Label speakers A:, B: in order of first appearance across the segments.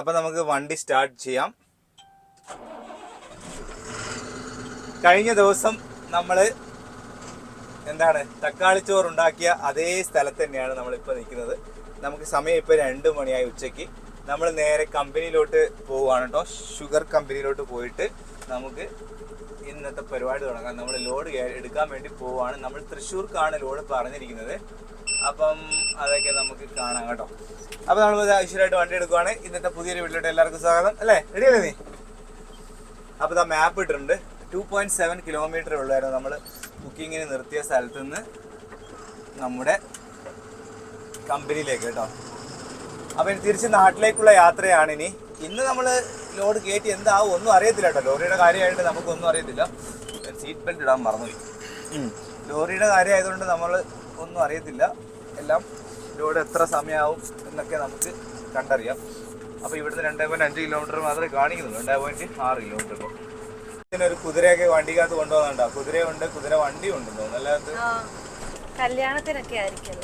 A: അപ്പൊ നമുക്ക് വണ്ടി സ്റ്റാർട്ട് ചെയ്യാം. കഴിഞ്ഞ ദിവസം നമ്മൾ എന്താണ് തക്കാളി ചോറ് ഉണ്ടാക്കിയ അതേ സ്ഥലത്ത് തന്നെയാണ് നമ്മളിപ്പോൾ നിൽക്കുന്നത്. നമുക്ക് സമയം ഇപ്പോൾ രണ്ട് മണിയായി ഉച്ചയ്ക്ക്. നമ്മൾ നേരെ കമ്പനിയിലോട്ട് പോവുകയാണ് കേട്ടോ. ഷുഗർ കമ്പനിയിലോട്ട് പോയിട്ട് നമുക്ക് ഇന്നത്തെ പരിപാടി തുടങ്ങാം. നമ്മൾ ലോഡ് എടുക്കാൻ വേണ്ടി പോവുകയാണ്. നമ്മൾ തൃശ്ശൂർക്കാണ് ലോഡ് പറഞ്ഞിരിക്കുന്നത്. അപ്പം അതൊക്കെ നമുക്ക് കാണാം കേട്ടോ. അപ്പോൾ നമ്മൾ ഐശ്വര്യമായിട്ട് വണ്ടി എടുക്കുവാണ്. ഇന്നത്തെ പുതിയൊരു വീട്ടിലോട്ട് എല്ലാവർക്കും സ്വാഗതം. അല്ലേ? റെഡി അല്ലേ നീ? അപ്പോൾ ഇതാ മാപ്പ് ഇട്ടിട്ടുണ്ട്. ടു പോയിന്റ് സെവൻ കിലോമീറ്റർ ഉള്ളായിരുന്നു നമ്മൾ ബുക്കിങ്ങിന് നിർത്തിയ സ്ഥലത്ത് നിന്ന് നമ്മുടെ കമ്പനിയിലേക്ക് കേട്ടോ. അപ്പം ഇനി തിരിച്ച് നാട്ടിലേക്കുള്ള യാത്രയാണ് ഇനി. ഇന്ന് നമ്മൾ ലോഡ് കയറ്റി എന്താവും ഒന്നും അറിയത്തില്ല കേട്ടോ. ലോറിയുടെ കാര്യമായിട്ട് നമുക്കൊന്നും അറിയത്തില്ല. സീറ്റ് ബെൽറ്റ് ഇടാൻ മറന്നുപോയി. ലോറിയുടെ കാര്യമായതുകൊണ്ട് നമ്മൾ ഒന്നും അറിയത്തില്ല. എല്ലാം ലോഡ് എത്ര സമയമാവും എന്നൊക്കെ നമുക്ക് കണ്ടറിയാം. അപ്പോൾ ഇവിടുന്ന് രണ്ടേ പോയിന്റ് അഞ്ച് കിലോമീറ്റർ മാത്രമേ കാണിക്കുന്നുള്ളൂ. രണ്ടേ പോയിന്റ് ആറ് കിലോമീറ്റർ ഇപ്പോൾ ഒരു കുതിരയൊക്കെ വണ്ടിക്കകത്ത് കൊണ്ടുപോകുന്നുണ്ടോ? കുതിരയുണ്ട് കുതിര വണ്ടിയും ഉണ്ട് തോന്നുന്നു. അല്ലാത്ത
B: ആ, കല്യാണത്തിനൊക്കെ ആയിരിക്കും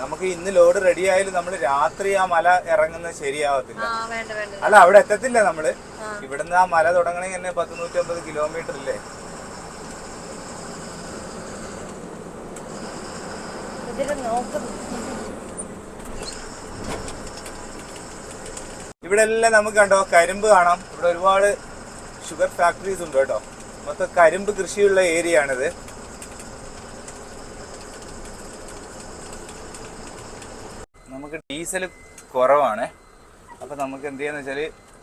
A: നമുക്ക് ഇന്ന് ലോഡ് റെഡി ആയാലും നമ്മൾ രാത്രി ആ മല ഇറങ്ങുന്നത് ശരിയാവത്തില്ല.
B: വേണ്ട വേണ്ട
A: അല്ല അവിടെ എത്തത്തില്ല നമ്മൾ. ഇവിടുന്ന് ആ മല തുടങ്ങണമെങ്കിൽ തന്നെ പത്ത് നൂറ്റി അമ്പത് കിലോമീറ്റർ ഇല്ലേ
B: ഇതിൽ നോക്കുന്നു
A: ഇവിടെ എല്ലാം നമുക്ക് കണ്ടോ കരിമ്പ് കാണാം. ഇവിടെ ഒരുപാട് ഷുഗർ ഫാക്ടറീസ് ഉണ്ട് കേട്ടോ. മൊത്തം കരിമ്പ് കൃഷിയുള്ള ഏരിയ ആണിത്. നമുക്ക് ഡീസൽ കുറവാണ്. അപ്പോൾ നമുക്ക് എന്ത് ചെയ്യാന്ന് വെച്ചാൽ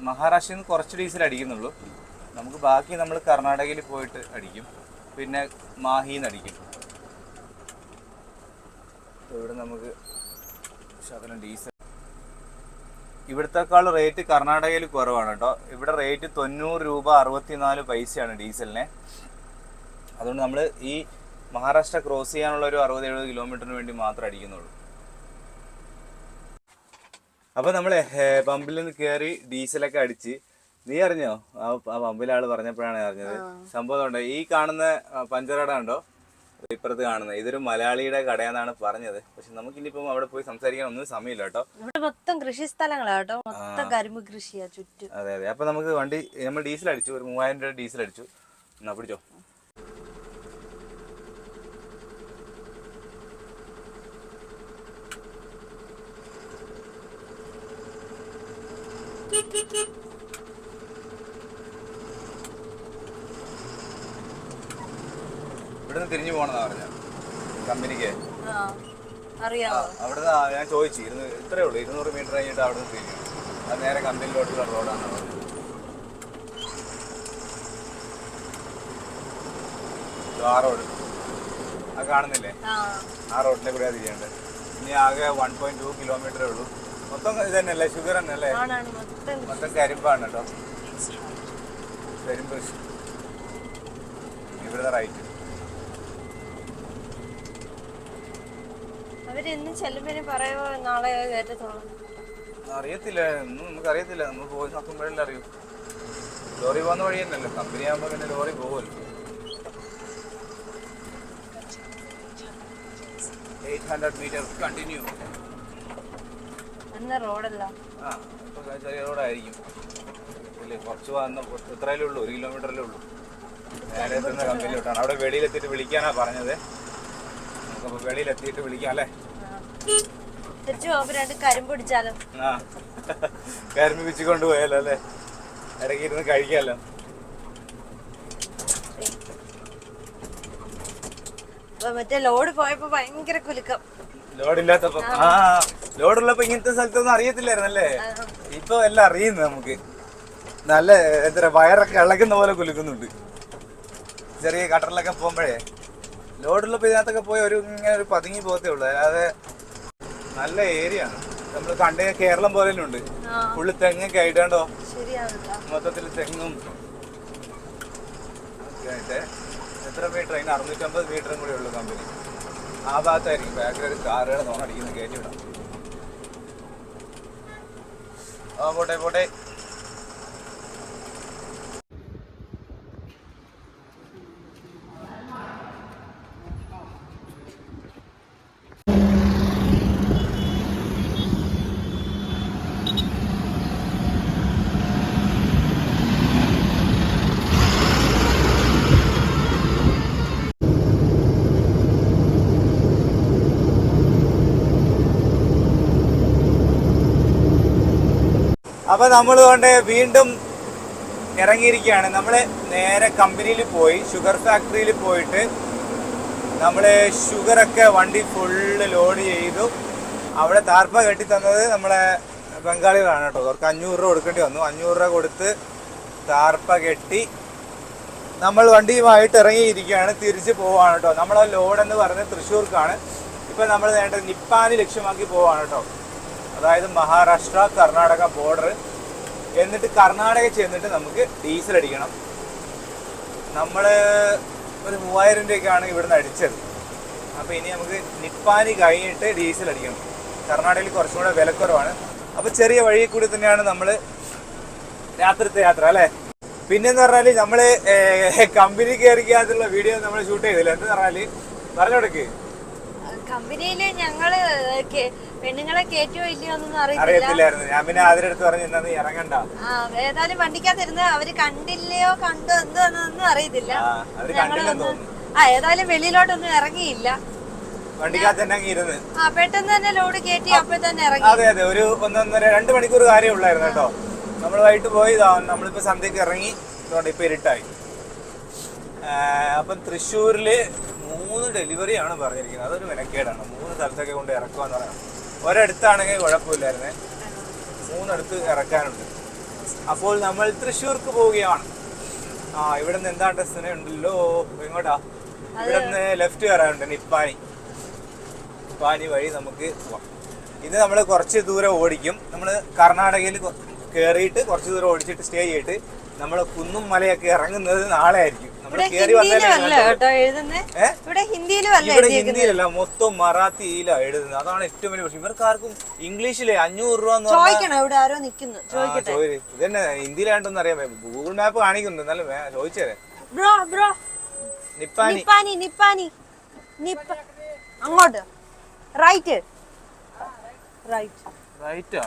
A: മഹാരാഷ്ട്രയിൽ നിന്ന് കുറച്ച് ഡീസൽ അടിക്കുന്നുള്ളൂ. നമുക്ക് ബാക്കി നമ്മൾ കർണാടകയിൽ പോയിട്ട് അടിക്കും. പിന്നെ മാഹിന്ന് അടിക്കും. അപ്പോൾ ഇവിടെ നമുക്ക് ശകലം ഡീസൽ. ഇവിടത്തെക്കാൾ റേറ്റ് കർണാടകയിൽ കുറവാണ് കേട്ടോ. ഇവിടെ റേറ്റ് തൊണ്ണൂറ് രൂപ അറുപത്തിനാല് പൈസയാണ് ഡീസലിന്. അതുകൊണ്ട് നമ്മൾ ഈ മഹാരാഷ്ട്ര ക്രോസ് ചെയ്യാനുള്ള ഒരു അറുപത് എഴുപത് കിലോമീറ്ററിന് വേണ്ടി മാത്രം അടിക്കുന്നുള്ളൂ. അപ്പോൾ നമ്മൾ പമ്പിൽ നിന്ന് കയറി ഡീസലൊക്കെ അടിച്ച് നീ അറിഞ്ഞോ? ആ പമ്പിലാൾ പമ്പിലെ പറഞ്ഞപ്പോഴാണ് അറിഞ്ഞത്. സംഭവം ഉണ്ടോ ഈ കാണുന്ന പഞ്ചറട ഉണ്ടോ ഇപ്പുറത്ത് കാണുന്നത്. ഇതൊരു മലയാളിയുടെ കടയെന്നാണ് പറഞ്ഞത്. പക്ഷെ നമുക്ക് ഇനിയിപ്പം അവിടെ പോയി സംസാരിക്കാൻ ഒന്നും സമയമില്ല കേട്ടോ.
B: ഇവിടെ മൊത്തം കൃഷി സ്ഥലങ്ങളാ കേട്ടോ. മൊത്തം കരിമ്പ് കൃഷിയാ ചുറ്റും.
A: അതെ അതെ. അപ്പൊ നമുക്ക് വണ്ടി നമ്മൾ ഡീസൽ അടിച്ചു. ഒരു മൂവായിരം രൂപ ഡീസൽ അടിച്ചു. എന്നാ പിടിച്ചോ. ഇവിടുന്ന് തിരിഞ്ഞു പോണെന്നാ പറഞ്ഞ. കമ്പനിക്ക്. അവിടെ ഞാൻ ചോദിച്ചു ഇരുന്ന് ഇത്രേ ഉള്ളൂ ഇരുന്നൂറ് മീറ്റർ കഴിഞ്ഞിട്ട് അവിടെ നിന്ന് തിരിഞ്ഞു. അത് നേരെ കമ്പനിയിലോട്ടുള്ള റോഡാണ് പറഞ്ഞത് ആ റോഡ് ആ കാണുന്നില്ലേ?
B: ആ.
A: റോഡിന്റെ റോഡിലെ കൂടെ തിരിയേണ്ടത് ഇനി ആകെ വൺ പോയിന്റ് ടു കിലോമീറ്ററേ ഉള്ളൂ. മൊത്തം ഇത് തന്നെയല്ലേ? ഷുഗർ തന്നെയല്ലേ?
B: മൊത്തം
A: കരിമ്പാണ് കേട്ടോ. കരിമ്പ് ഇവിടെ റൈറ്റ്
B: അവർ ഇന്ന് ചെല്ലുമ്പോ പറയുമോ നാളെ കയറ്റത്തുള്ളൂ
A: അറിയത്തില്ല. ഒന്നും നമുക്ക് അറിയത്തില്ല. നമ്മൾ പോയി നോക്കുമ്പോഴല്ലേ അറിയൂ. ലോറി പോകുന്ന വഴി തന്നെയല്ലേ കമ്പനി ആകുമ്പോൾ പിന്നെ ലോറി പോകുമല്ലോ എയ്റ്റ് ഹൺഡ്രഡ് മീറ്റർ കണ്ടിന്യൂ.
B: റോഡല്ല.
A: ആ ചെറിയ റോഡായിരിക്കും. ഇല്ലേ കുറച്ച് വന്ന ഇത്രയല്ലേ ഉള്ളൂ. ഒരു കിലോമീറ്ററല്ലേ ഉള്ളൂ. നേരെ എത്തുന്ന കമ്പനിയിലോട്ടാണ്. അവിടെ വെളിയിലെത്തിയിട്ട് വിളിക്കാനാ പറഞ്ഞത്. നമുക്കപ്പോൾ വെളിയിലെത്തിയിട്ട് വിളിക്കാം അല്ലേ?
B: തിരിച്ചു പോകുമ്പോ രണ്ട് കരിമ്പ് പിടിച്ചാലോ?
A: ആ. കരിമ്പ് പിച്ച് കൊണ്ടുപോയാലോ അല്ലേ? ഇടയ്ക്ക് ഇരുന്ന് കഴിക്കാമല്ലോ
B: മറ്റേ ലോഡ് പോയപ്പോ ഭയങ്കര കുലുക്കം.
A: ലോഡില്ലാത്തപ്പോ ആ. ലോഡുള്ളപ്പോ ഇങ്ങനത്തെ സ്ഥലത്തൊന്നും അറിയത്തില്ലായിരുന്നല്ലേ? ഇപ്പൊ എല്ലാം അറിയുന്നു നമുക്ക്. നല്ല എത്ര വയറൊക്കെ ഇളകുന്ന പോലെ കുലുക്കുന്നുണ്ട്. ചെറിയ കട്ടറിലൊക്കെ പോകുമ്പോഴേ. ലോഡുള്ളപ്പോ ഇതിനകത്തൊക്കെ പോയി ഒരു ഇങ്ങനെ ഒരു പതുങ്ങി പോകത്തേ ഉള്ളൂ. അല്ലാതെ നല്ല ഏരിയ ആണ്. നമ്മൾ കണ്ട കേരളം പോലെ ഉണ്ട്. ഫുള്ള് തെങ്ങൊക്കെ ആയിട്ടാണ്ടോ മൊത്തത്തിൽ തെങ്ങും. എത്ര മീറ്റർ അതിന് അറുന്നൂറ്റമ്പത് മീറ്ററും കൂടെ ഉള്ളു കമ്പനി ആ ഭാഗത്തായിരിക്കും. ബാക്കിൽ ഒരു കാറുകൾ നോണടിക്കുന്നത് കയറ്റി വിടാം. ആ പോട്ടെ പോട്ടെ. അപ്പൊ നമ്മൾ കൊണ്ട് വീണ്ടും ഇറങ്ങിയിരിക്കുകയാണ്. നമ്മൾ നേരെ കമ്പനിയിൽ പോയി ഷുഗർ ഫാക്ടറിയിൽ പോയിട്ട് നമ്മൾ ഷുഗറൊക്കെ വണ്ടി ഫുള്ള് ലോഡ് ചെയ്തു. അവിടെ താർപ്പ കെട്ടി തന്നത് നമ്മളെ ബംഗാളികളാണ് കേട്ടോ. അവർക്ക് അഞ്ഞൂറ് രൂപ കൊടുക്കേണ്ടി വന്നു. അഞ്ഞൂറ് രൂപ കൊടുത്ത് താർപ്പ കെട്ടി നമ്മൾ വണ്ടിയുമായിട്ട് ഇറങ്ങിയിരിക്കുകയാണ്. തിരിച്ച് പോവാണ് കേട്ടോ. നമ്മളെ ലോഡ് എന്ന് പറയുന്നത് തൃശ്ശൂർക്കാണ്. ഇപ്പം നമ്മൾ നേട്ട നിപ്പാനി ലക്ഷ്യമാക്കി പോവാണ് കേട്ടോ. അതായത് മഹാരാഷ്ട്ര കർണാടക ബോർഡർ എന്നിട്ട് കർണാടക ചെന്നിട്ട് നമുക്ക് ഡീസൽ അടിക്കണം. നമ്മൾ ഒരു മൂവായിരം രൂപയ്ക്കാണ് ഇവിടുന്ന് അടിച്ചത്. അപ്പോൾ ഇനി നമുക്ക് നിപ്പാനി കഴിഞ്ഞിട്ട് ഡീസൽ അടിക്കണം. കർണാടകയിൽ കുറച്ചും കൂടെ വിലക്കുറവാണ്. അപ്പോൾ ചെറിയ വഴിയിൽ കൂടി തന്നെയാണ് നമ്മൾ രാത്രിത്തെ യാത്ര അല്ലേ? പിന്നെന്ന് പറഞ്ഞാൽ നമ്മൾ കമ്പനി കയറിക്കാത്തുള്ള വീഡിയോ നമ്മൾ ഷൂട്ട് ചെയ്തില്ല. എന്ന് പറഞ്ഞാൽ പറഞ്ഞു കൊടുക്ക്
B: കമ്പനിയിൽ ഞങ്ങൾ പെണ്ണുങ്ങളെ കേറ്റോ ഇല്ലയോ എന്നൊന്നും അറിയത്തില്ല.
A: അറിയത്തില്ലായിരുന്നു. ഞാൻ പിന്നെ അടുത്ത് പറഞ്ഞു എന്നാ നീ ഇറങ്ങണ്ട.
B: ആ ഏതായാലും വണ്ടിക്കകത്തിരുന്ന് അവർ കണ്ടില്ലയോ കണ്ടോ എന്തോ എന്നൊന്നും അറിയത്തില്ല.
A: ആ
B: അവർ
A: കണ്ടില്ലെന്ന് തോന്നുന്നു.
B: ആ ഏതായാലും വെളിയിലോട്ടൊന്നും ഇറങ്ങിയില്ല.
A: വണ്ടിക്കകത്ത് തന്നെ അങ്ങ് ഇരുന്ന്.
B: ആ പെട്ടെന്ന് തന്നെ ലോഡ് കയറ്റി അപ്പൊ തന്നെ ഇറങ്ങി.
A: അതെ അതെ. ഒരു ഒന്നൊന്നര രണ്ട് മണിക്കൂർ കാര്യം ഉള്ളായിരുന്നു കേട്ടോ. നമ്മൾ വൈകിട്ട് പോയി ഇതാ നമ്മളിപ്പോ സന്ധ്യക്ക് ഇറങ്ങി. ഇതുകൊണ്ട് ഇപ്പൊ ഇരുട്ടായി. ആ, അപ്പം തൃശ്ശൂരിൽ മൂന്ന് ഡെലിവറി ആണ് പറഞ്ഞിരിക്കുന്നത്. അതൊരു മെനക്കേടാണ്. മൂന്ന് സ്ഥലത്തൊക്കെ കൊണ്ട് ഇറക്കുക എന്ന് പറയാം. ഒരിടത്താണെങ്കിൽ കുഴപ്പമില്ലായിരുന്നേ. മൂന്നിടത്ത് ഇറക്കാനുണ്ട്. അപ്പോൾ നമ്മൾ തൃശ്ശൂർക്ക് പോവുകയാണ്. ആ ഇവിടെ നിന്ന് എന്താ ടെസ്റ്റിനെ ഉണ്ടല്ലോ. എങ്ങോട്ടാ ഇവിടെ നിന്ന് ലെഫ്റ്റ് കയറാനുണ്ട് നിപ്പാനി. നിപ്പാനി വഴി നമുക്ക് പോവാം. ഇന്ന് നമ്മൾ കുറച്ച് ദൂരം ഓടിക്കും. നമ്മൾ കർണാടകയിൽ കയറിയിട്ട് കുറച്ച് ദൂരം ഓടിച്ചിട്ട് സ്റ്റേ ചെയ്തിട്ട് നമ്മൾ കുന്നും മലയൊക്കെ ഇറങ്ങുന്നത് നാളെ ആയിരിക്കും.
B: ഇവിടെ കേട്ടോ. എഴുതുന്നേ? ഇവിടെ ഹിന്ദിയിലും
A: ഇവിടെ ഹിന്ദിയിലല്ല മൊത്തം മറാത്തിയിലാണ് എഴുതുന്നത്. അതാണ് ഏറ്റവും വലിയ പ്രശ്നം. ഇവർക്കാർക്കും ഇംഗ്ലീഷിലെ അഞ്ഞൂറ് രൂപ
B: ചോദിക്കണം ഇവിടെ ആരോ നിക്കുന്നു. ചോദിക്കട്ടെ.
A: ചോദിച്ചു ഇതന്നെ ഹിന്ദിയിലാണ്ടെന്ന് അറിയാൻ ഗൂഗിൾ മാപ്പ് കാണിക്കുന്നുണ്ട് എന്നാലും ചോദിച്ചേരെ.
B: Bro bro.
A: നിപ്പാനി.
B: നിപ്പാനി നിപ്പാനി. നിപ്പ അങ്ങോട്ട്. റൈറ്റ്. റൈറ്റ്.
A: റൈറ്റാ?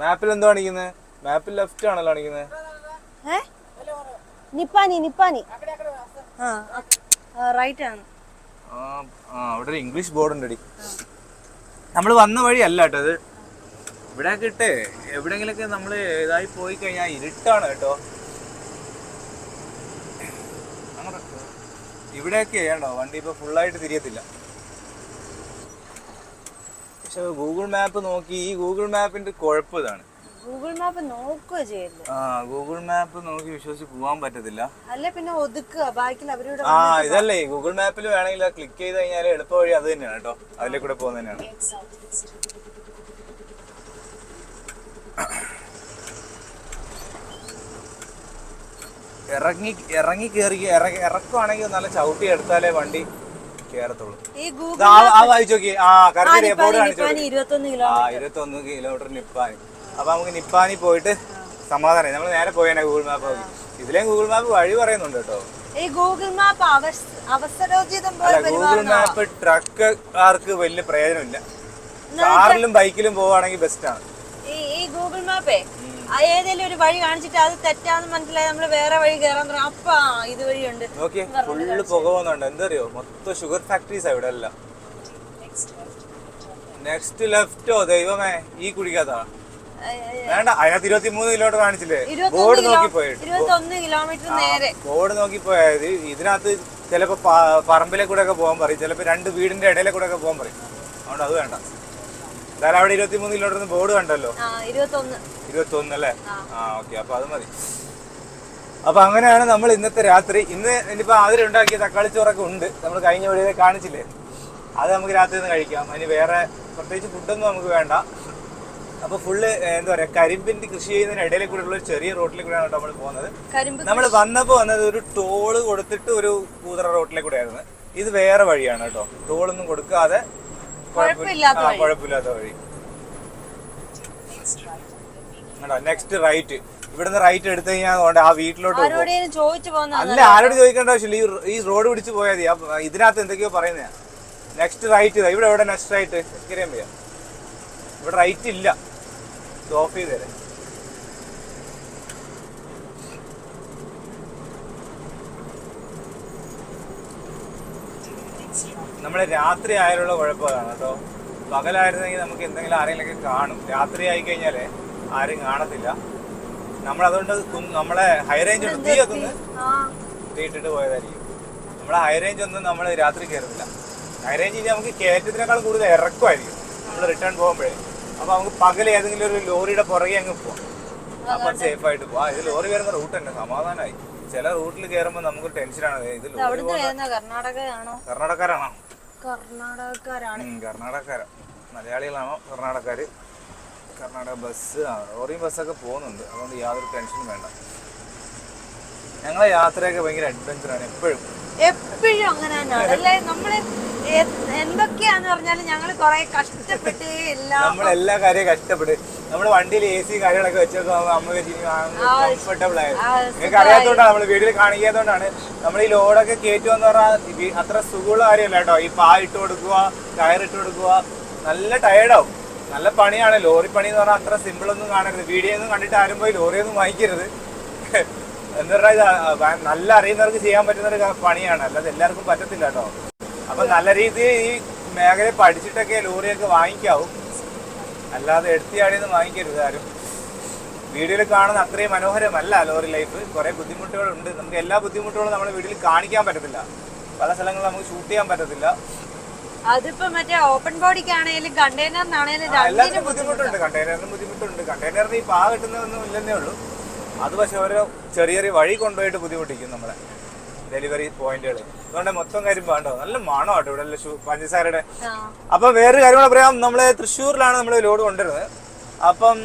A: മാപ്പിൽ എന്തോ കാണിക്കുന്നത് മാപ്പിൽ ലെഫ്റ്റ് ആണല്ലോ കാണിക്കുന്നത്
B: നിപ്പാനി നിപ്പാനി. ആ റൈറ്റ് ആണ്.
A: അവിടെ ഒരു ഇംഗ്ലീഷ് ബോർഡ് ഉണ്ടടി. നമ്മൾ വന്ന വഴി അല്ല കേട്ടോ അത്. ഇവിടെ കിട്ടേ എവിടെങ്കിലൊക്കെ നമ്മൾ ഇതായി പോയി കഴിഞ്ഞാൽ ഇരുട്ടാണ് കേട്ടോ. ഇവിടെയൊക്കെ ചെയ്യണ്ടോ വണ്ടി ഇപ്പൊ ഫുള്ളായിട്ട് തിരിയത്തില്ല. പക്ഷെ ഗൂഗിൾ മാപ്പ് നോക്കി ഈ ഗൂഗിൾ മാപ്പിന്റെ കുഴപ്പം ഇതാണ്.
B: ഗൂഗിൾ മാപ്പ് നോക്കുക ചെയ്യല്ലേ?
A: ആ ഗൂഗിൾ മാപ്പ് നോക്കി വിശ്വസിച്ച് പോകാൻ പറ്റത്തില്ല.
B: അല്ല പിന്നെ ഒതുക്കുക ബാക്കിൽ അവരോട്
A: ആ ഇതല്ലേ ഗൂഗിൾ മാപ്പിൽ വേണമെങ്കിൽ ക്ലിക്ക് ചെയ്ത് കഴിഞ്ഞാൽ എളുപ്പ വഴി അത് തന്നെയാണ് കേട്ടോ. അതിലെ കൂടെ പോകുന്നതന്നെയാണ് ഇറങ്ങി ഇറങ്ങി കയറി ഇറക്കുവാണെങ്കിൽ നല്ല ചവിട്ടി എടുത്താലേ വണ്ടി
B: കേറത്തുള്ളൂ.
A: ആ വായിച്ചു നോക്കി. ആ കറക്റ്റ് ബോർഡ് കാണിച്ചു
B: ഇരുപത്തൊന്ന്
A: കിലോമീറ്റർ നിപ്പാനി. അപ്പൊ നമുക്ക് നിപ്പാനി പോയിട്ട് സമാധാനം. നമ്മൾ നേരെ പോയേനെ ഗൂഗിൾ മാപ്പ് നോക്കി. ഇതിലേം ഗൂഗിൾ മാപ്പ് വഴി പറയുന്നുണ്ട് കേട്ടോ.
B: ഈ ഗൂഗിൾ മാപ്പ് അവസ്- അവസരോചിതം പോലെ
A: അല്ല ഗൂഗിൾ മാപ്പ് ട്രക്ക് ആർക്ക് വലിയ പ്രയോജനമില്ല. കാറിലും ബൈക്കിലും പോവാണെങ്കിൽ ബെസ്റ്റ് ആണ്.
B: ഈ ഗൂഗിൾ മാപ്പേ ഏതെങ്കിലും ഒരു വഴി കാണിച്ചിട്ട് അത് തെറ്റാന്ന് മനസ്സിലായി നമ്മൾ വേറെ വഴി കയറാൻ തുടങ്ങും. അപ്പൊ ഇത് വഴിയുണ്ട്.
A: ഫുള്ള് പുക പോകുന്നുണ്ട് എന്തറിയോ? മൊത്തം ഷുഗർ ഫാക്ടറീസ് ഇവിടെ എല്ലാം. നെക്സ്റ്റ് ലെഫ്റ്റോ ദൈവമേ ഈ കുടിക്കാത്ത വേണ്ട അതിനകത്ത് ഇരുപത്തി മൂന്ന് കിലോമീറ്റർ കാണിച്ചില്ലേ? ബോർഡ് നോക്കി പോയിട്ട്
B: ഇരുപത്തൊന്ന് കിലോമീറ്റർ നേരെ.
A: ബോർഡ് നോക്കി പോയത് ഇതിനകത്ത് ചിലപ്പോ പറമ്പിലെ കൂടെ ഒക്കെ പോകാൻ പറയും. ചിലപ്പോ രണ്ട് വീടിന്റെ ഇടയിലെ കൂടെ ഒക്കെ പോകാൻ പറയും. അതുകൊണ്ട് അത് വേണ്ട. എന്തായാലും അവിടെ ഇരുപത്തി മൂന്ന് കിലോമീറ്റർ ബോർഡ് കണ്ടല്ലോ
B: ആ ഇരുപത്തൊന്ന്.
A: അല്ലേ? ആ. ഓക്കെ. അപ്പൊ അത് മതി. അപ്പൊ അങ്ങനെയാണ് നമ്മൾ ഇന്നത്തെ രാത്രി. ഇന്ന് ഇനിയിപ്പോ ആതിര ഉണ്ടാക്കിയ തക്കാളി ചോറൊക്കെ ഉണ്ട്. നമ്മൾ കഴിഞ്ഞ വഴിയെ കാണിച്ചില്ലേ? അത് നമുക്ക് രാത്രി നിന്ന് കഴിക്കാം. അതിന് വേറെ പ്രത്യേകിച്ച് ഫുഡൊന്നും നമുക്ക് വേണ്ട. അപ്പൊ ഫുള്ള് എന്താ പറയാ കരിമ്പിന്റെ കൃഷി ചെയ്യുന്നതിന് ഇടയിലെ കൂടെ ഉള്ള ചെറിയ റോട്ടിലെ കൂടെയാണ് നമ്മൾ പോകുന്നത്? നമ്മൾ വന്നപ്പോ വന്നത് ഒരു ടോൾ കൊടുത്തിട്ട് ഒരു കൂതറ റോട്ടിലെ കൂടെ ആയിരുന്നു ഇത് വേറെ വഴിയാണ് കേട്ടോ. ടോളൊന്നും കൊടുക്കാതെ കുഴപ്പ-
B: കുഴപ്പമില്ലാത്ത
A: വഴി. നെക്സ്റ്റ് റൈറ്റ് ഇവിടുന്ന് റൈറ്റ് എടുത്തു കഴിഞ്ഞാൽ ആ വീട്ടിലോട്ട് അല്ല ആരോട് ചോദിക്കേണ്ട ആവശ്യമില്ല. ഈ റോഡ് പിടിച്ച് പോയാൽ മതി. ഇതിനകത്ത് എന്തൊക്കെയോ പറയുന്നതാ. നെക്സ്റ്റ് റൈറ്റ് ഇവിടെ എവിടെ നെക്സ്റ്റ് റൈറ്റ് എനിക്കറിയാൻ വയ്യ. ഇവിടെ റൈറ്റ് ഇല്ല. ഇത് ഓഫ് ചെയ്ത് തരാം നമ്മൾ രാത്രി ആയാലുള്ള കുഴപ്പമാണ് കേട്ടോ. പകലായിരുന്നെങ്കിൽ നമുക്ക് എന്തെങ്കിലും ആരെങ്കിലൊക്കെ കാണും. രാത്രി ആയി കഴിഞ്ഞാലേ ആരും കാണത്തില്ല. നമ്മളതുകൊണ്ട് അതുകൊണ്ട് നമ്മളെ ഹൈ റേഞ്ച് ഉണ്ട് തീ ഒക്കെ തീട്ടിട്ട് പോയതായിരിക്കും. നമ്മളെ ഹൈ റേഞ്ച് ഒന്നും നമ്മൾ രാത്രി കയറുന്നില്ല ഹൈ റേഞ്ച് നമുക്ക് കയറ്റത്തിനേക്കാൾ കൂടുതൽ ഇറക്കുമായിരിക്കും. നമ്മൾ റിട്ടേൺ പോകുമ്പോഴേ. അപ്പൊ നമുക്ക് പകൽ ഏതെങ്കിലും ഒരു ലോറിയുടെ പുറകെ അങ്ങ് പോവാം. അപ്പൊ സേഫ് ആയിട്ട് പോവാം. ഇത് ലോറി വരുന്ന റൂട്ട് തന്നെ സമാധാനമായി. ചില റൂട്ടിൽ കയറുമ്പോൾ നമുക്ക് ടെൻഷനാണ് ഇത്
B: ഇത്
A: ലോറി
B: കർണാടകയാണോ?
A: കർണാടകക്കാരാണോ?
B: കർണാടകക്കാരാണ്.
A: കർണാടകക്കാരാ. മലയാളികളാണോ കർണാടകക്കാര്? കർണാടക ബസ് ലോറിയും ബസ്സൊക്കെ പോകുന്നുണ്ട്. അതുകൊണ്ട് യാതൊരു ടെൻഷനും വേണ്ട. ഞങ്ങളെ യാത്രയൊക്കെ ഭയങ്കര അഡ്വഞ്ചറാണ് എപ്പോഴും.
B: എപ്പോഴും അങ്ങനെ തന്നെയാണ്. നമ്മൾ എ- പറഞ്ഞാൽ ഞങ്ങൾ കൊറേ കഷ്ടപ്പെട്ട്
A: നമ്മൾ എല്ലാ കാര്യവും കഷ്ടപ്പെട്ട്. നമ്മൾ വണ്ടിയിൽ എ സി കാര്യങ്ങളൊക്കെ വെച്ചൊക്കെ അമ്മ കംഫർട്ടബിൾ ആയത്.
B: ആ,
A: നിങ്ങൾക്ക് അറിയാത്തതുകൊണ്ടാണ് നമ്മൾ വീട്ടിൽ കാണിക്കാത്തതുകൊണ്ടാണ് നമ്മൾ ഈ ലോഡൊക്കെ കയറ്റുമെന്ന് പറഞ്ഞാൽ ഈ അത്ര സുഖമുള്ള കാര്യമല്ല കേട്ടോ. ഈ പാ ഇട്ട് കൊടുക്കുക ടയർ ഇട്ട് കൊടുക്കുക നല്ല ടയർഡാവും നല്ല പണിയാണ്. ലോറി പണി എന്ന് പറഞ്ഞാൽ അത്ര സിമ്പിൾ ഒന്നും കാണരുത്. വീഡിയോ ഒന്നും കണ്ടിട്ട് ആരും പോയി ലോറി ഒന്നും വാങ്ങിക്കരുത്. എന്ന് പറഞ്ഞാൽ ഇത് നല്ല അറിയുന്നവർക്ക് ചെയ്യാൻ പറ്റുന്ന ഒരു പണിയാണ്. അല്ലാതെ എല്ലാവർക്കും പറ്റത്തില്ല കേട്ടോ. അപ്പൊ നല്ല രീതിയിൽ ഈ മേഖല പഠിച്ചിട്ടൊക്കെ ലോറിയൊക്കെ വാങ്ങിക്കാവും. അല്ലാതെ എടുത്തിയാടിയൊന്നും വാങ്ങിക്കരുത് ആരും. വീഡിയോയിൽ കാണുന്ന അത്രയും മനോഹരമല്ല ലോറി ലൈഫ്. കുറേ ബുദ്ധിമുട്ടുകളുണ്ട്. നമുക്ക് എല്ലാ ബുദ്ധിമുട്ടുകളും നമ്മുടെ വീട്ടിൽ കാണിക്കാൻ പറ്റത്തില്ല. പല സ്ഥലങ്ങളിൽ നമുക്ക് ഷൂട്ട് ചെയ്യാൻ പറ്റത്തില്ല.
B: അതിപ്പോ മറ്റേ ഓപ്പൺ ബോഡിക്ക് ആണെങ്കിലും
A: കണ്ടെയ്നറിനാണെങ്കിലും എല്ലാത്തിനും ബുദ്ധിമുട്ടുണ്ട്. കണ്ടെയ്നറിന് ബുദ്ധിമുട്ടുണ്ട്. കണ്ടെയ്നറിന് ഈ പാ കിട്ടുന്നതൊന്നും ഇല്ലെന്നേ ഉള്ളൂ. അത് പക്ഷെ ഓരോ ചെറിയ ചെറിയ വഴി കൊണ്ടുപോയിട്ട് ബുദ്ധിമുട്ടിക്കും നമ്മളെ. ഡെലിവറി പോയിന്റുകൾ അതുകൊണ്ട് മൊത്തം കാര്യം വേണ്ടോ. നല്ല മണോ കേട്ടോ ഇവിടെ പഞ്ചസാരയുടെ. അപ്പൊ വേറൊരു കാര്യം കൂടെ പറയാം. നമ്മൾ തൃശ്ശൂരിലാണ് നമ്മൾ ലോഡ് കൊണ്ടുവരുന്നത്. അപ്പം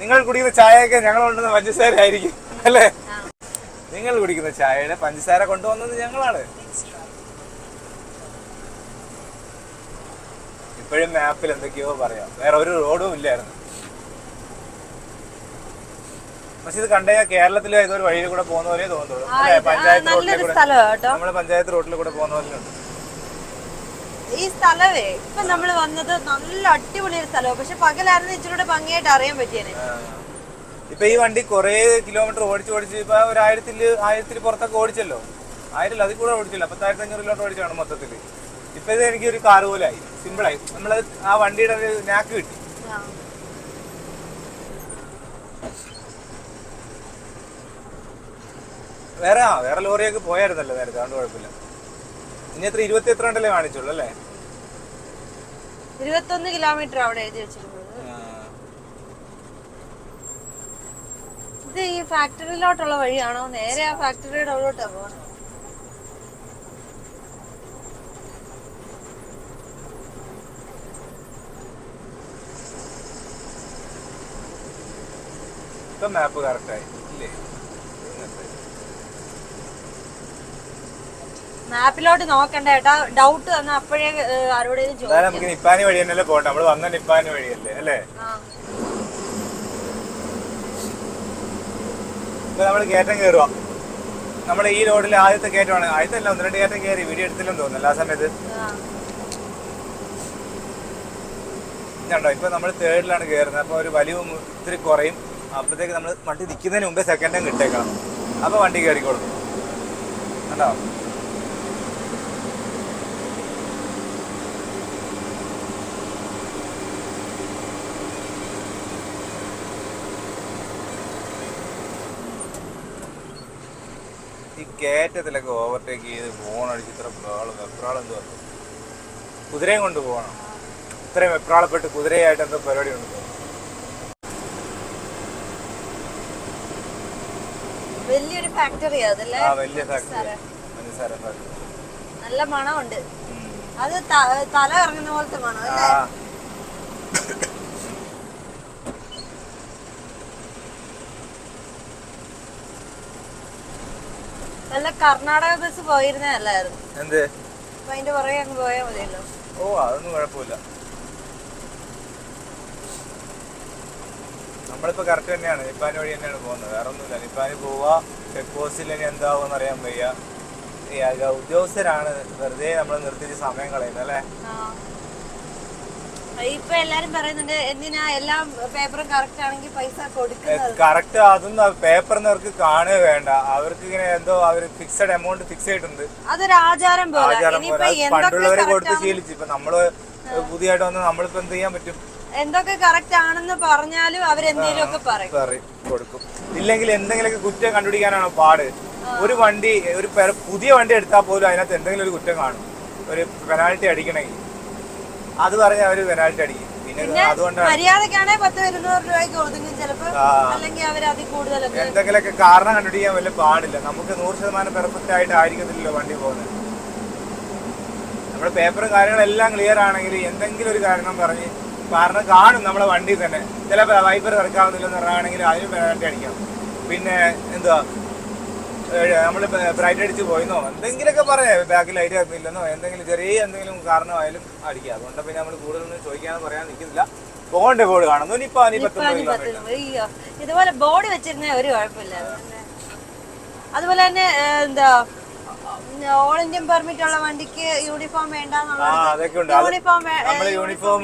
A: നിങ്ങൾ കുടിക്കുന്ന ചായയൊക്കെ ഞങ്ങൾ കൊണ്ടുവന്ന പഞ്ചസാര ആയിരിക്കും. അല്ലേ? നിങ്ങൾ കുടിക്കുന്ന ചായയുടെ പഞ്ചസാര കൊണ്ടുവന്നത് ഞങ്ങളാണ്. ഇപ്പോഴും മാപ്പിൽ എന്തൊക്കെയോ പറയാം. വേറെ ഒരു റോഡും ഇല്ലായിരുന്നു. പക്ഷെ ഇത് കണ്ടു കഴിഞ്ഞാൽ കേരളത്തിലെ ഏതൊരു വഴിയിൽ കൂടെ പോകുന്ന പോലെ തോന്നുള്ളൂ പഞ്ചായത്ത് റോഡിൽ
B: നല്ലൊരു
A: കൂടെ
B: സ്ഥലമാണ് കേട്ടോ.
A: നമ്മൾ പഞ്ചായത്ത് റോഡിൽ കൂടെ പോകുന്ന പോലെ
B: ഈ സ്ഥലവേ ഇപ്പൊ നമ്മൾ വന്നത് നല്ല അടിപൊളി ഒരു സ്ഥലമാണ് പക്ഷെ പകലായിരുന്നു ഇച്ചിരി കൂടെ ഭംഗിയായിട്ട് അറിയാൻ
A: പറ്റിയത്. ഇപ്പൊ ഈ വണ്ടി കുറെ കിലോമീറ്റർ ഓടിച്ച് ഓടിച്ച് ഇപ്പൊ ഒരു ആയിരത്തിൽ ആയിരത്തിൽ പുറത്തൊക്കെ ഓടിച്ചല്ലോ. ആയിരത്തിൽ അതിൽ കൂടെ ഓടിച്ചില്ല. പത്തായിരത്തി അഞ്ഞൂറ് കിലോമീറ്റർ ഓടിച്ചാണ് മൊത്തത്തിൽ. ഇപ്പൊ ഇത് എനിക്ക് ഒരു കാർ പോലായി. സിമ്പിളായി നമ്മൾ ആ വണ്ടിയുടെ ഒരു നാക്ക് കിട്ടി. വേറെ ആ വേറെ ലോറിയൊക്കെ പോയായിരുന്നല്ലോ നേരത്തെ അതുകൊണ്ട് കുഴപ്പമില്ല. ഇനി എത്ര ഇരുപത്തി എത്ര ഉണ്ടല്ലേ കാണിച്ചുള്ളൂ അല്ലേ?
B: ഇരുപത്തൊന്ന് കിലോമീറ്റർ അവിടെ എഴുതി വെച്ചിരുന്നത് ഇത് ഈ ഫാക്ടറിയിലോട്ടുള്ള വഴിയാണോ? നേരെ ആ ഫാക്ടറിയുടെ അവിടോട്ടാ പോകണം
A: ഇപ്പൊ മാപ്പ് കറക്റ്റായി ഇല്ലേ?
B: മാപ്പിലോട്ട് നോക്കണ്ട ഏട്ടാ ഡൗട്ട് വന്ന അപ്പോഴേ ആരോടെങ്കിലും ആരോടേലും ചോദിക്കും.
A: എന്നാലും നമുക്ക് നിപ്പാനി വഴി തന്നെയല്ലേ പോട്ടെ നമ്മൾ വന്ന നിപ്പാനി വഴിയല്ലേ അല്ലേ. ഇപ്പൊ നമ്മൾ കയറ്റം കയറുക നമ്മൾ ഈ റോഡിൽ ആദ്യത്തെ കയറ്റമാണ്. ആദ്യത്തെ അല്ല ഒന്ന് രണ്ട് കയറ്റം കയറി വീഡിയോ എടുത്തില്ലെന്ന് തോന്നുന്നു ആ. സമയത്ത്. ഇതുണ്ടോ ഇപ്പൊ നമ്മൾ തേർഡിലാണ് കയറുന്നത് അപ്പൊ ഒരു വലിയ ഇത്തിരി കുറയും. അപ്പോഴത്തേക്ക് നമ്മൾ വണ്ടി നിൽക്കുന്നതിന് മുമ്പേ സെക്കൻഡ് ടൈം കിട്ടേക്കണം. അപ്പൊ വണ്ടി കയറിക്കോളും കണ്ടോ? ഈ കയറ്റത്തിലൊക്കെ ഓവർടേക്ക് ചെയ്ത് പോകണടിച്ച് ഇത്ര പ്രാളും വെപ്രാളം എന്ത് പറഞ്ഞു കുതിരയും കൊണ്ട് പോകണം. ഇത്രയും വെപ്രാളപ്പെട്ട് കുതിരയായിട്ട് എന്തോ പരിപാടി ഉണ്ട്?
B: വലിയൊരു ഫാക്ടറി അതല്ലേ?
A: വലിയ ഫാക്ടറി
B: നല്ല മണമുണ്ട്. അത് തല ഇറങ്ങുന്ന പോലത്തെ മണം അല്ലേ നല്ല കർണാടക ബസ് പോയിരുന്നല്ലായിരുന്നു
A: എന്ത്?
B: അതിന്റെ പുറകെ അങ്ങ് പോയാ മതിയല്ലോ.
A: ഓ അതൊന്നും കുഴപ്പമില്ല. നമ്മളിപ്പോ കറക്റ്റ് തന്നെയാണ്. നിപ്പാനി വഴി തന്നെയാണ് പോകുന്നത്. വേറെ ഒന്നുമില്ല. നിപ്പാനി പോവാ ചെക്ക് പോസ്റ്റിൽ ഇനി എന്താവും അറിയാൻ വയ്യ. ഉദ്യോഗസ്ഥരാണ്. വെറുതെ നമ്മൾ നിർത്തിച്ച് സമയം കളയുന്നത് അല്ലേ.
B: ഇപ്പൊ എല്ലാരും പറയുന്നുണ്ട് എന്തിനാ എല്ലാം പേപ്പറും കറക്റ്റ് ആണെങ്കിൽ പൈസ കൊടുക്കുന്നത്?
A: കറക്റ്റ് അതൊന്നും പേപ്പറിന്ന് അവർക്ക് കാണുക വേണ്ട. അവർക്ക് ഇങ്ങനെ എന്തോ അവർ ഫിക്സഡ് എമൗണ്ട് ഫിക്സ് ചെയ്തിട്ടുണ്ട്.
B: അതൊരു ആചാരം പോലെ.
A: പണ്ടുള്ളവരെ കൊടുത്ത് ശീലിച്ചു. ഇപ്പൊ നമ്മൾ പുതിയതായിട്ട് വന്ന് നമ്മളിപ്പോ എന്ത് ചെയ്യാൻ പറ്റും?
B: എന്തൊക്കെ കറക്റ്റ് ആണെന്ന് പറഞ്ഞാലും അവരെന്തെങ്കിലുമൊക്കെ പറയും.
A: കൊടുക്കും. ഇല്ലെങ്കിൽ എന്തെങ്കിലുമൊക്കെ കുറ്റം കണ്ടുപിടിക്കാനാണ് പാട്? ഒരു വണ്ടി ഒരു പുതിയ വണ്ടി എടുത്താൽ പോലും അതിനകത്ത് എന്തെങ്കിലും ഒരു കുറ്റം കാണും. ഒരു പെനാൽറ്റി അടിക്കണമെങ്കിൽ. അത് പറഞ്ഞ അവർ പെനാൽറ്റി അടിക്കും. പിന്നെ അതുകൊണ്ടാണ്
B: മര്യാദക്കാണെ പത്ത് ഇരുന്നൂറ് രൂപയ്ക്ക് ഒതുങ്ങും ചിലപ്പോ. അല്ലെങ്കിൽ അവർ അതിൽ കൂടുതലൊക്കെ
A: എന്തെങ്കിലുമൊക്കെ കാരണം കണ്ടുപിടിക്കാൻ വല്ല പാടില്ല. നമുക്ക് നൂറ് ശതമാനം പെർഫെക്റ്റ് ആയിട്ട് ആയിരിക്കത്തില്ലല്ലോ വണ്ടി പോകുന്നത്. നമ്മുടെ പേപ്പറും കാര്യങ്ങളെല്ലാം ക്ലിയർ ആണെങ്കിൽ എന്തെങ്കിലും ഒരു കാരണം പറഞ്ഞ് കാരണം കാണും നമ്മളെ വണ്ടി തന്നെ. ചില വൈപ്പർ ഇറക്കാവുന്നില്ലെന്ന് പറയുകയാണെങ്കിൽ അതിന് പെനാൽറ്റി അടിക്കാം. പിന്നെ എന്തുവാ? നമ്മൾ ബ്രൈറ്റ് അടിച്ച് പോയിന്നോ? എന്തെങ്കിലുമൊക്കെ പറയാം. ബാക്കിൽ ലൈറ്റ് ഇല്ലെന്നോ എന്തെങ്കിലും ചെറിയ എന്തെങ്കിലും കാരണമായാലും അടിക്കുക അതുകൊണ്ട് പിന്നെ നമ്മൾ കൂടുതലൊന്നും ചോദിക്കാന്ന് പറയാൻ നിൽക്കുന്നില്ല. പോകണ്ടേ ബോർഡ് കാണുന്നു നിപ്പ നീ
B: ഇതുപോലെ ബോർഡ് വെച്ചിരുന്ന ഒരു കുഴപ്പമില്ല. അതുപോലെ തന്നെ എന്താ ഓൾ ഇന്ത്യൻ പെർമിറ്റ് ഉള്ള വണ്ടിക്ക് യൂണിഫോം യൂണിഫോം
A: യൂണിഫോം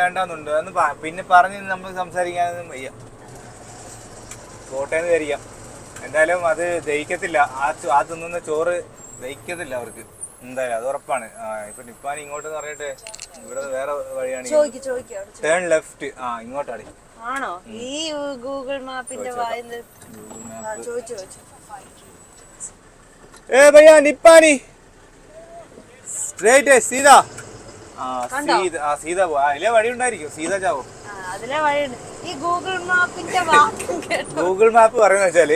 A: വേണ്ടെന്നുണ്ട്. പിന്നെ പറഞ്ഞ് നമ്മൾ സംസാരിക്കാനൊന്നും വയ്യ. കോട്ടയം ധരിക്കാം എന്തായാലും അത് ദഹിക്കത്തില്ല. ആ ചോ- ആ തിന്നുന്ന ചോറ് ദഹിക്കത്തില്ല അവർക്ക്. എന്തായാലും അത് ഉറപ്പാണ്. ആ ഇപ്പൊ നിപ്പാൻ ഇങ്ങോട്ട് പറയട്ടെ ഇവിടെ വേറെ വഴിയാണ്
B: ചോദിക്കും ചോദിക്കും
A: ടേൺ ലെഫ്റ്റ് ആ ഇങ്ങോട്ടാണ്
B: ആണോ? ഈ ഗൂഗിൾ മാപ്പിന്റെ വായന ചോദിച്ചു ചോദിച്ചു.
A: ഏ ഭയ്യ നിപ്പാനി. സ്ട്രേറ്റ് സീത. ആ സീത ആ സീത പോ. ആ, അതിലെ വഴി ഉണ്ടായിരിക്കും. സീത ചാവും.
B: ആ, അതിലെ വഴിയുണ്ട്. ഈ ഗൂഗിൾ മാപ്പിന്റെ വാക്കും കേട്ടോ.
A: ഗൂഗിൾ മാപ്പ് പറയുന്ന വെച്ചാൽ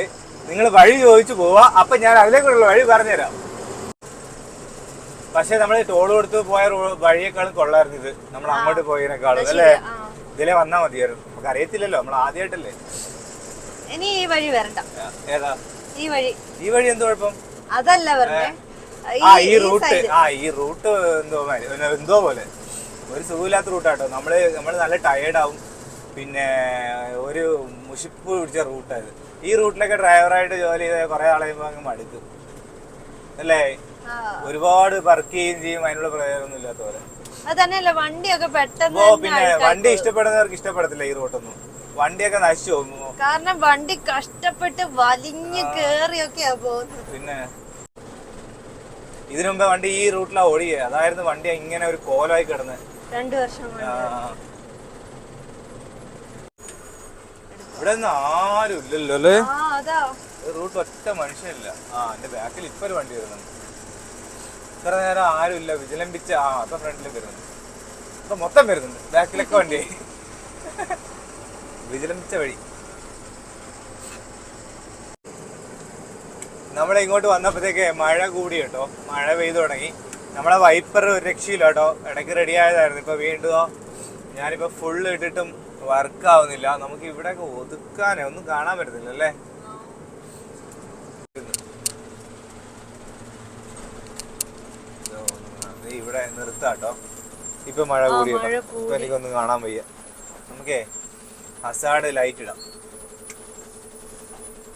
A: നിങ്ങൾ വഴി ചോദിച്ചു പോവാ അപ്പൊ ഞാൻ അതിലേക്കുള്ള വഴി പറഞ്ഞുതരാം. പക്ഷെ നമ്മൾ ടോൾ കൊടുത്ത് പോയ വഴിയേക്കാളും കൊള്ളായിരുന്നു ഇത്. നമ്മൾ അങ്ങോട്ട് പോയതിനേക്കാളും അല്ലേ. ഇതിലെ വന്നാ മതിയായിരുന്നു. നമുക്ക് അറിയത്തില്ലല്ലോ നമ്മൾ ആദ്യമായിട്ടല്ലേ
B: ഇനി ഈ വഴി വരണ്ട.
A: ഏതാ?
B: ഈ വഴി.
A: ഈ വഴി എന്ത് കുഴപ്പം?
B: അതല്ല
A: ആ ഈ റൂട്ട്. ആ ഈ റൂട്ട് എന്തോ എന്തോ പോലെ. ഒരു സുഖമില്ലാത്ത റൂട്ടാട്ടോ. നമ്മൾ നമ്മൾ നല്ല ടയേർഡ് ആവും. പിന്നെ ഒരു മുഷിപ്പ് പിടിച്ച റൂട്ടായത് ഈ റൂട്ടിലൊക്കെ ഡ്രൈവറായിട്ട് ജോലി ചെയ്ത കുറെ ആളെ കഴിയുമ്പോ അങ്ങ് മടുക്കും അല്ലേ? ഒരുപാട് വർക്ക് ചെയ്യുകയും ചെയ്യും അതിനുള്ള പ്രയോജനമൊന്നും ഇല്ലാത്ത പോലെ
B: വണ്ടിയൊക്കെ പെട്ടെന്ന്
A: ഓ പിന്നെ വണ്ടി ഇഷ്ടപ്പെടുന്നവർക്ക് ഇഷ്ടപ്പെടത്തില്ല ഈ റൂട്ടൊന്നും. വണ്ടിയൊക്കെ നശിച്ചു പോകും.
B: കാരണം വണ്ടി കഷ്ടപ്പെട്ട് വലിഞ്ഞ് കേറിയൊക്കെയാ പോകുന്നത്.
A: പിന്നെ ഇതിനു മുമ്പ് വണ്ടി ഈ റൂട്ടിലാണ് ഓടിയേ. അതായിരുന്നു വണ്ടി ഇങ്ങനെ ഒരു കോലായി കിടന്ന്.
B: രണ്ടു വർഷം കൊണ്ട്
A: ആ. ഇവിടെ ഒന്നും ആരും ഇല്ലല്ലോ അല്ലേ? റൂട്ട് ഒറ്റ മനുഷ്യനില്ല. ആ എന്റെ ബാക്കിൽ ഇപ്പൊ ഒരു വണ്ടി വരുന്നുണ്ട്. ഇത്ര നേരം ആരും ഇല്ല. വിജിലംബിച്ച ആ അപ്പൊ ഫ്രണ്ടിൽ വരുന്നുണ്ട്. അപ്പൊ മൊത്തം വരുന്നുണ്ട്. ബാക്കിലൊക്കെ വണ്ടി. വിജിലംബിച്ച വഴി. നമ്മളെ ഇങ്ങോട്ട് വന്നപ്പോഴത്തേക്ക് മഴ കൂടി കേട്ടോ. മഴ പെയ്തു തുടങ്ങി. നമ്മളെ വൈപ്പർ ഒരു രക്ഷയില്ല കേട്ടോ. ഇടയ്ക്ക് റെഡി ആയതായിരുന്നു. ഇപ്പൊ വീണ്ടും ഞാനിപ്പോ ഫുള്ള് ഇട്ടിട്ടും വർക്ക് ആവുന്നില്ല നമുക്ക് ഇവിടെ ഒതുക്കാനേ ഒന്നും കാണാൻ പറ്റുന്നില്ല അല്ലേ ഇവിടെ നിർത്താട്ടോ. ഇപ്പൊ മഴ കൂടി. ഇപ്പൊ എനിക്കൊന്നും കാണാൻ വയ്യ. നമുക്കേ അസാഡ് ലൈറ്റ് ഇടാം.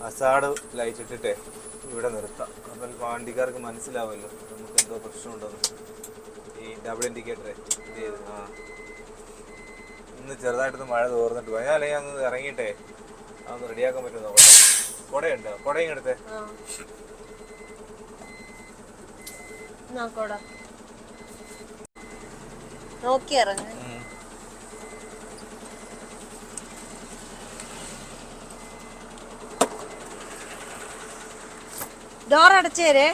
A: അസാഡ് ലൈറ്റ് ഇട്ടിട്ടേ ഇവിടെ നിർത്താം. അപ്പം വണ്ടിക്കാർക്ക് മനസ്സിലാവുമല്ലോ നമുക്ക് എന്തോ പ്രശ്നമുണ്ടെന്ന്. ഈ ഡബിൾ ഇൻഡിക്കേറ്റർ ഇത് ചെയ്ത് ആ. ഇന്ന് ചെറുതായിട്ടൊന്ന് മഴ തോർന്നിട്ട് പോയി. ഞാൻ അല്ലെങ്കിൽ അങ്ങ് ഇറങ്ങിയിട്ടേ അതൊന്ന് റെഡിയാക്കാൻ പറ്റുമോ? നോക്കട്ടെ കുടയുണ്ടോ? കുടയും എടുത്തേ.
B: നോക്കി ഇറങ്ങി. ഡോർ അടച്ചേരേ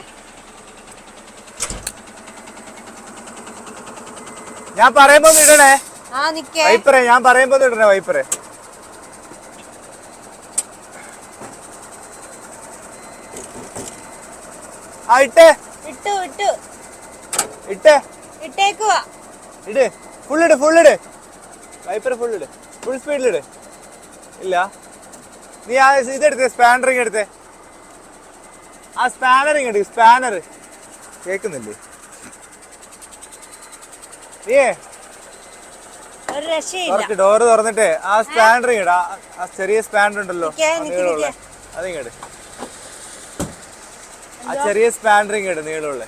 A: ഞാൻ പറയുമ്പോ വിടണേ. ഇടണേ വൈപ്പറെ ഞാൻ പറയുമ്പോ ഇടണേ വൈപ്പറെ. ആ ഇട്ടേ.
B: ഇട്ടു ഇട്ടു.
A: ഇട്ടേ.
B: ഇട്ടേക്കുവാ.
A: ഇട്. ഫുൾ വൈപ്പർ ഇല്ല. നീ ആ ഇതെടുത്തേ സ്പാനറിങ് എടുത്തേ. ആ സ്പാനറിങ് എടുക്ക് സ്പാനർ കേക്കുന്നില്ലേ? നീയേ.
B: ഒരു
A: ഡോർ തുറന്നിട്ട് ആ സ്പാനറിങ് ഇടാ ആ ചെറിയ സ്പാനർ ഉണ്ടല്ലോ.
B: നിക്കേ,
A: ആ ചെറിയ സ്പാനറിങ്
B: ഇങ്ങട്
A: നീളുള്ള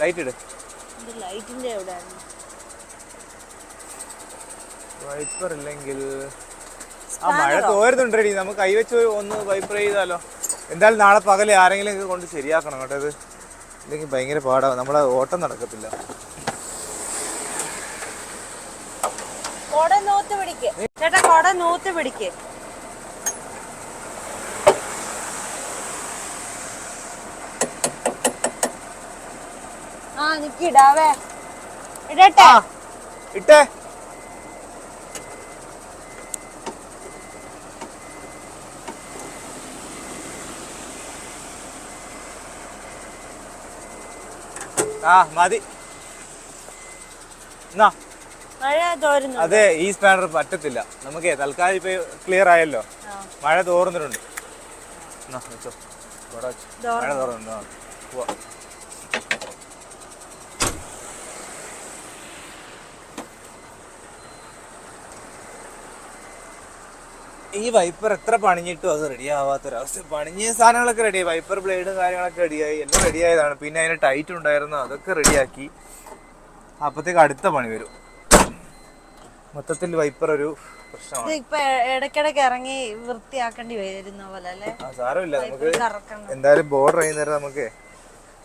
B: ലൈറ്റ്
A: ഇട്. വൈപ്പർ ഇല്ലെങ്കിൽ. ആ മഴ തോരുന്നുണ്ടെടി. നമുക്ക് കൈവച്ച് ഒന്ന് വൈപ്പർ ചെയ്താലോ. എന്തായാലും നാളെ പകൽ ആരെങ്കിലും കൊണ്ട് ശരിയാക്കണം കേട്ടോ ഇത്. ഇല്ലെങ്കിൽ ഭയങ്കര പാടാ നമ്മളെ ഓട്ടം നടക്കത്തില്ല.
B: ആ ഇടട്ടെ.
A: ഇട്ടേ. ആ മതി. അതെ ഈ സ്പാനർ പറ്റത്തില്ല. നമുക്കേ തൽക്കാലം ഇപ്പൊ ക്ലിയർ ആയല്ലോ. മഴ തോർന്നിട്ടുണ്ട്. മഴ തോർന്നിട്ടുണ്ട് പോവാ. ഈ വൈപ്പർ എത്ര പണിഞ്ഞിട്ടും അത് റെഡി ആവാത്തൊരവസ്ഥ. പണിഞ്ഞ സാധനങ്ങളൊക്കെ റെഡിയായി വൈപ്പർ ബ്ലേഡും കാര്യങ്ങളൊക്കെ റെഡിയായി എല്ലാം റെഡിയായതാണ് പിന്നെ അതിന് ടൈറ്റ് ഉണ്ടായിരുന്നു. അതൊക്കെ റെഡിയാക്കി അപ്പത്തേക്ക് അടുത്ത പണി വരും. മൊത്തത്തിൽ വൈപ്പർ ഒരു പ്രശ്നമാണ്.
B: ഇപ്പൊ ഇറങ്ങി വൃത്തിയാക്കേണ്ടി വരുന്ന പോലെ അല്ലേ?
A: ആ സാരമില്ല. നമുക്ക് എന്തായാലും ബോർഡർ ചെയ്യുന്നേരം നമുക്ക്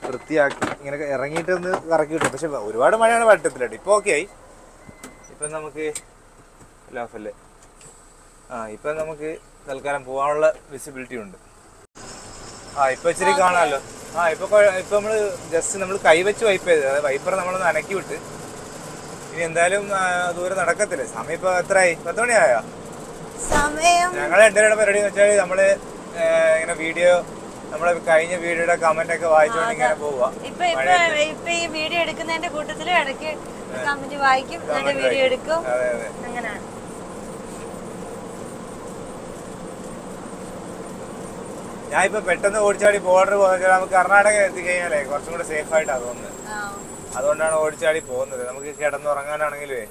A: വൃത്തിയാക്കി ഇങ്ങനെ ഇറങ്ങിയിട്ട് ഒന്ന് കറക്കി കിട്ടും പക്ഷെ ഒരുപാട് മഴയാണ് പറ്റത്തില്ല ഇപ്പൊ ഓക്കെ ആയി. ഇപ്പൊ നമുക്ക് ലാഫല്ലേ ആ ഇപ്പൊ നമുക്ക് തൽക്കാലം പോകാനുള്ള വിസിബിലിറ്റി ഉണ്ട്. ആ ഇപ്പൊ ഇച്ചിരി കാണാമല്ലോ. ആ ഇപ്പൊ ഇപ്പൊ നമ്മൾ ജസ്റ്റ് നമ്മൾ കൈവച്ച് വൈപ്പ് ചെയ്ത് അതായത് വൈപ്പർ നമ്മളൊന്ന് അനക്കി വിട്ട്. ഇനി എന്തായാലും ദൂരെ നടക്കത്തില്ല. സമയം ഇപ്പൊ എത്രയായി പത്ത് മണിയായോ?
B: സമയം
A: ഞങ്ങൾ രണ്ടുപേരുടെ പരിപാടി എന്ന് വെച്ചാൽ നമ്മൾ ഇങ്ങനെ വീഡിയോ നമ്മളെ കഴിഞ്ഞ വീഡിയോയുടെ കമന്റ് ഒക്കെ വായിച്ചുകൊണ്ട് ഇങ്ങനെ പോവുക
B: ഇപ്പൊ ഈ വീഡിയോ എടുക്കുന്നതിന്റെ കൂട്ടത്തിൽ ഇടയ്ക്ക് കമന്റ് വായിക്കും വീഡിയോ എടുക്കും.
A: അതെ അതെ.
B: അങ്ങനെയാണ്
A: ഞാൻ ഇപ്പൊ പെട്ടെന്ന് ഓടിച്ചാടി ബോർഡർ പോകുന്നത് നമുക്ക് കർണാടക എത്തിക്കഴിഞ്ഞാലേ കുറച്ചും കൂടെ സേഫ് ആയിട്ട് തോന്നുന്നത്
B: ആ.
A: അതുകൊണ്ടാണ് ഓടിച്ചാടി പോകുന്നത്. നമുക്ക് കിടന്നുറങ്ങാനാണെങ്കിലേ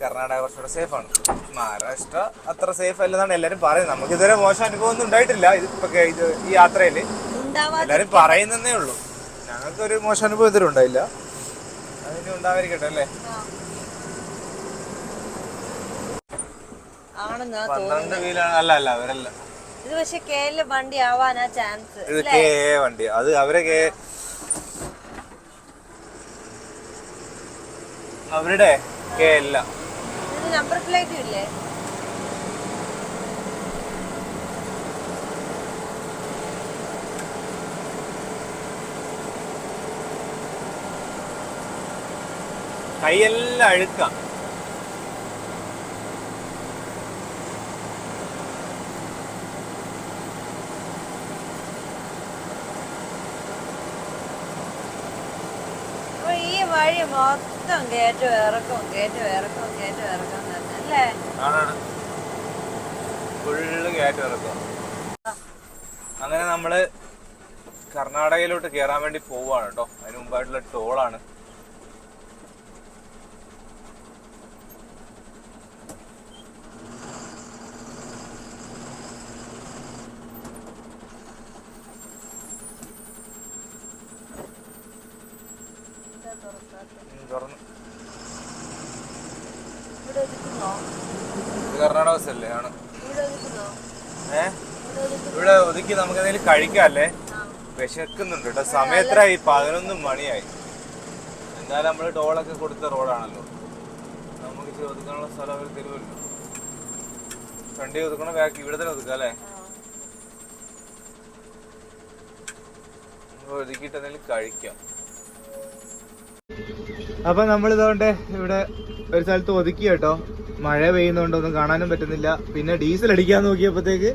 A: കർണാടക കുറച്ചുകൂടെ സേഫ് ആണ്. മഹാരാഷ്ട്ര അത്ര സേഫ് അല്ലെന്നാണ് എല്ലാരും പറയുന്നത്. നമുക്ക് ഇതുവരെ മോശം അനുഭവം ഒന്നും ഉണ്ടായിട്ടില്ല ഇത് ഇത് ഈ
B: യാത്രയിൽ
A: എല്ലാരും പറയുന്നേ ഉള്ളൂ. ഞങ്ങൾക്കൊരു മോശം അനുഭവം ഇതുവരെ ഉണ്ടായില്ല. അതിന് ഉണ്ടാവാതിരിക്കട്ടെ അല്ലേ? പന്ത്രണ്ട് വീലാണ്. അല്ല അല്ല അവരല്ല.
B: ഇത് പക്ഷെ കേരള വണ്ടി ആവാനാ ചാൻസ്
A: ഇത് കെ എ വണ്ടി. അത് അവരെ കെ അവരുടെ കെ അല്ല
B: ഇത് നമ്പർ പ്ലേറ്റും ഇല്ലേ?
A: കൈയെല്ലാം അഴുക്ക
B: അപ്പൊ ഈ വഴി മൊത്തം കയറ്റം ഇറക്കും കയറ്റം ഇറക്കും കയറ്റം ഇറക്കും തന്നെ അല്ലേ?
A: ഫുള്ള് കയറ്റം ഇറക്കുക അങ്ങനെ നമ്മൾ കർണാടകയിലോട്ട് കേറാൻ വേണ്ടി പോവാണ് കേട്ടോ. അതിന് മുമ്പായിട്ടുള്ള ടോളാണ് ഉം, തുറന്നു
B: ഇവിടെ ഒതുക്കുന്നോ
A: ഇത് കർണാടക ബസ്സല്ലേ ആണ്
B: ഇവിടെ ഒതുക്കുന്നോ
A: ഏ
B: ഇവിടെ ഒതുക്കുന്നു
A: ഇവിടെ ഒതുക്കി നമുക്ക് എന്തെങ്കിലും കഴിക്കാല്ലേ. വിശക്കുന്നുണ്ട് കേട്ടോ. സമയം എത്രയായി പതിനൊന്ന് മണിയായി. എന്തായാലും നമ്മൾ ടോളൊക്കെ കൊടുത്ത റോഡാണല്ലോ. നമുക്ക് ഇച്ചിരി ഒതുക്കാനുള്ള സ്ഥലം അവർ തരുമല്ലോ. വണ്ടി ഒതുക്കണ ബാക്കി ഇവിടെ തന്നെ ഒതുക്കാം അല്ലേ. ഒതുക്കിയിട്ട് എന്തെങ്കിലും കഴിക്കാം. അപ്പൊ നമ്മൾ ഇതുകൊണ്ട് ഇവിടെ ഒരു സ്ഥലത്ത് ഒതുക്കി കേട്ടോ. മഴ പെയ്യുന്നോണ്ടൊന്നും കാണാനും പറ്റുന്നില്ല. പിന്നെ ഡീസൽ അടിക്കാൻ നോക്കിയപ്പോഴത്തേക്ക്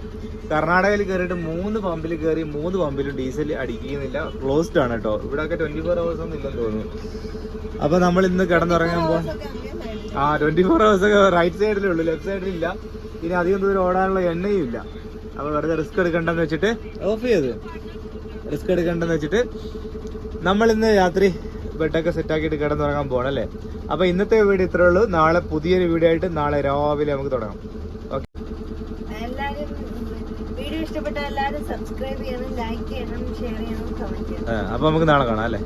A: കർണാടകയിൽ കയറിയിട്ട് മൂന്ന് പമ്പിൽ കയറി മൂന്ന് പമ്പിലും ഡീസൽ അടിക്കുന്നില്ല. ക്ലോസ്ഡ് ആണ് കേട്ടോ. ഇവിടെ ഒക്കെ ട്വന്റി ഫോർ ഹവേഴ്സ് ഒന്നും ഇല്ലെന്ന് തോന്നുന്നു. അപ്പൊ നമ്മൾ ഇന്ന് കിടന്നുറങ്ങുമ്പോൾ ആ ട്വന്റി ഫോർ ഹവേഴ്സ് ഒക്കെ റൈറ്റ് സൈഡിലേ ഉള്ളൂ ലെഫ്റ്റ് സൈഡിലില്ല ഇനി അധികം ദൂരം ഓടാനുള്ള എണ്ണയും ഇല്ല. അപ്പൊ വെറുതെ റിസ്ക് എടുക്കണ്ടെന്ന് വെച്ചിട്ട് ഓഫ് ചെയ്ത്. റിസ്ക് എടുക്കണ്ടെന്ന് വെച്ചിട്ട് നമ്മൾ ഇന്ന് രാത്രി ബെഡൊക്കെ സെറ്റ് ആക്കിയിട്ട് കിടന്നുറങ്ങാൻ പോകണം അല്ലേ? അപ്പൊ ഇന്നത്തെ വീഡിയോ ഇത്രേ ഉള്ളൂ. നാളെ പുതിയൊരു വീഡിയോ ആയിട്ട് നാളെ രാവിലെ നമുക്ക് തുടങ്ങാം. ഓക്കെ
B: എല്ലാരും വീഡിയോ ഇഷ്ടപ്പെട്ട എല്ലാരും സബ്സ്ക്രൈബ് ചെയ്യണം ലൈക്ക് ചെയ്യണം ഷെയർ ചെയ്യണം കമന്റ് ചെയ്യണം.
A: അപ്പൊ നമുക്ക് നാളെ കാണാം അല്ലേ?